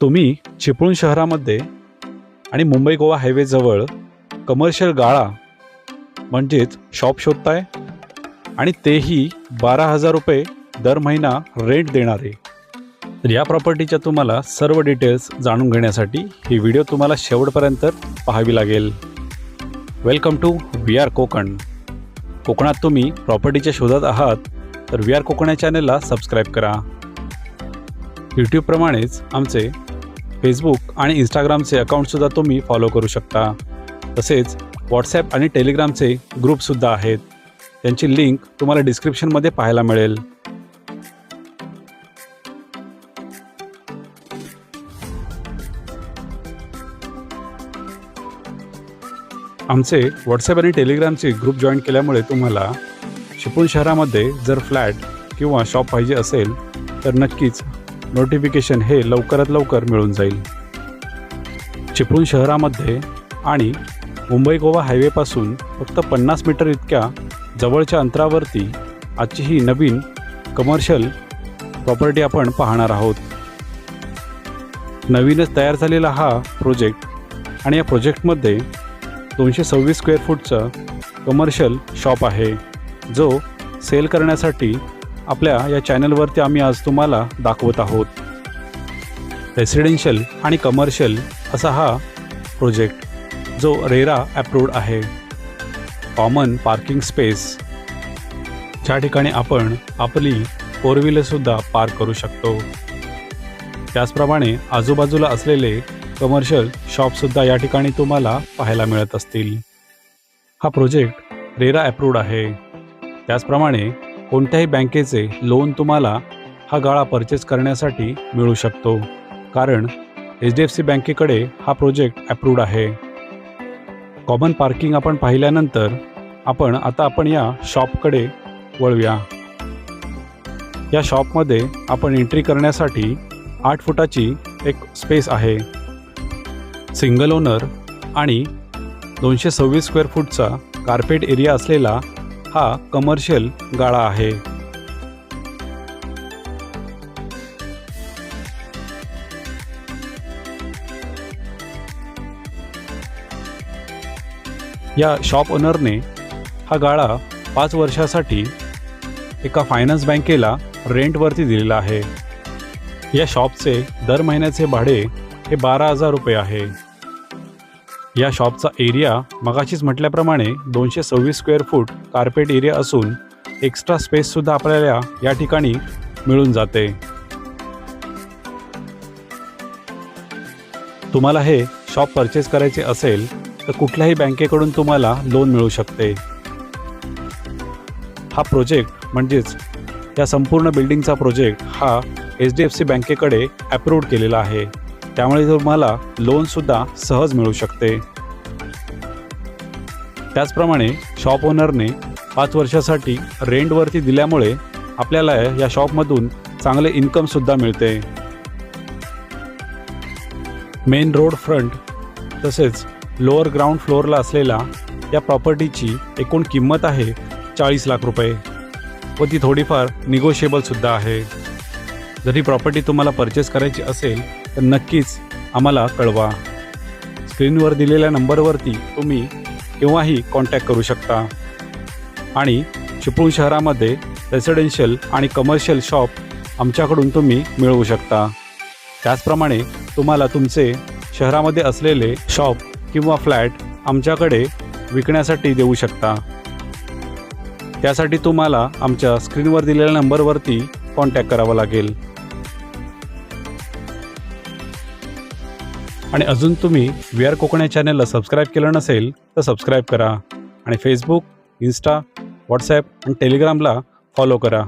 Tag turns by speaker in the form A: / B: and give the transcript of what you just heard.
A: तुम्ही चिपळूण शहरामध्ये आणि मुंबई गोवा हायवेजवळ कमर्शियल गाळा म्हणजेच शॉप शोधताय? आणि तेही बारा हजार रुपये दर महिना रेंट देणारे. तर या प्रॉपर्टीच्या तुम्हाला सर्व डिटेल्स जाणून घेण्यासाठी ही व्हिडिओ तुम्हाला शेवटपर्यंत पाहावी लागेल. Welcome to we are Konkan. कोकणात तुम्ही प्रॉपर्टीच्या शोधात आहात तर वी आर कोकण या चॅनलला सबस्क्राईब करा. यूट्यूबप्रमाणेच आमचे फेसबुक आणि इंस्टाग्रामचे अकाउंटसुद्धा तुम्ही फॉलो करू शकता. तसेच व्हॉट्सॲप आणि टेलिग्रामचे ग्रुपसुद्धा आहेत. त्यांची लिंक तुम्हाला डिस्क्रिप्शनमध्ये पाहायला मिळेल. आमचे व्हॉट्सॲप आणि टेलिग्रामचे ग्रुप जॉईन केल्यामुळे तुम्हाला चिपळूण शहरामध्ये जर फ्लॅट किंवा शॉप पाहिजे असेल तर नक्कीच नोटिफिकेशन हे लवकरात लवकर मिळून जाईल. चिपळूण शहरामध्ये आणि मुंबई गोवा हायवेपासून फक्त पन्नास मीटर इतक्या जवळच्या अंतरावरती आजची ही नवीन कमर्शियल प्रॉपर्टी आपण पाहणार आहोत. नवीनच तयार झालेला हा प्रोजेक्ट आणि या प्रोजेक्टमध्ये दोनशे सव्वीस स्क्वेअर फूटचं कमर्शियल शॉप आहे जो सेल करण्यासाठी आपल्या या चॅनलवरती आम्ही आज तुम्हाला दाखवत आहोत. रेसिडेन्शियल आणि कमर्शियल असा हा प्रोजेक्ट जो रेरा अप्रूव्ड आहे. कॉमन पार्किंग स्पेस ज्या ठिकाणी आपण आपली फोर व्हीलरसुद्धा पार्क करू शकतो. त्याचप्रमाणे आजूबाजूला असलेले कमर्शियल शॉपसुद्धा या ठिकाणी तुम्हाला पाहायला मिळत असतील. हा प्रोजेक्ट रेरा अप्रूव्ड आहे. त्याचप्रमाणे कोणत्याही बँकेचे लोन तुम्हाला हा गाळा परचेस करण्यासाठी मिळू शकतो. कारण एच डी एफ सी बँकेकडे हा प्रोजेक्ट अप्रूव्ड आहे. कॉमन पार्किंग आपण पाहिल्यानंतर आपण आता आपण या शॉपकडे वळूया. या शॉपमध्ये आपण एंट्री करण्यासाठी आठ फुटाची एक स्पेस आहे. सिंगल ओनर आणि दोनशे सव्वीस स्क्वेअर फूटचा कार्पेट एरिया असलेला हा कमर्शियल गाळा आहे. या शॉप ओनरने हा गाळा पाच वर्षासाठी एका फायनान्स बँकेला रेंटवरती दिलेला आहे. या शॉपचे दर महिन्याचे भाडे हे बारा हजार रुपये आहे. या शॉपचा एरिया मगाशीच म्हटल्याप्रमाणे दोनशे सव्वीस स्क्वेअर फूट कार्पेट एरिया असून एक्स्ट्रा स्पेससुद्धा आपल्याला या ठिकाणी मिळून जाते. तुम्हाला हे शॉप परचेस करायचे असेल तर कुठल्याही बँकेकडून तुम्हाला लोन मिळू शकते. हा प्रोजेक्ट म्हणजेच या संपूर्ण बिल्डिंगचा प्रोजेक्ट हा एच डी एफ सी बँकेकडे अप्रूव्ड केलेला आहे. त्यामुळे तुम्हाला लोनसुद्धा सहज मिळू शकते. त्याचप्रमाणे शॉप ओनरने पाच वर्षासाठी रेंटवरती दिल्यामुळे आपल्याला या शॉपमधून चांगले इन्कमसुद्धा मिळते. मेन रोड फ्रंट तसेच लोअर ग्राउंड फ्लोअरला असलेल्या या प्रॉपर्टीची एकूण किंमत आहे चाळीस लाख रुपये व ती थोडीफार निगोशिएबलसुद्धा आहे. जर ही प्रॉपर्टी तुम्हाला परचेस करायची असेल तर नक्कीच आम्हाला कळवा. स्क्रीनवर दिलेल्या नंबरवरती तुम्ही केव्हाही कॉन्टॅक्ट करू शकता. आणि चिपळूण शहरामध्ये रेसिडेन्शियल आणि कमर्शियल शॉप आमच्याकडून तुम्ही मिळवू शकता. त्याचप्रमाणे तुम्हाला तुमचे शहरामध्ये असलेले शॉप किंवा फ्लॅट आमच्याकडे विकण्यासाठी देऊ शकता. त्यासाठी तुम्हाला आमच्या स्क्रीनवर दिलेल्या नंबरवरती कॉन्टॅक्ट करावा लागेल. आणि अजून तुम्ही व्ही आर कोकण चॅनलला सबस्क्राईब केलं नसेल तर सबस्क्राईब करा. आणि फेसबुक इन्स्टा व्हॉट्सॲप आणि टेलिग्रामला फॉलो करा.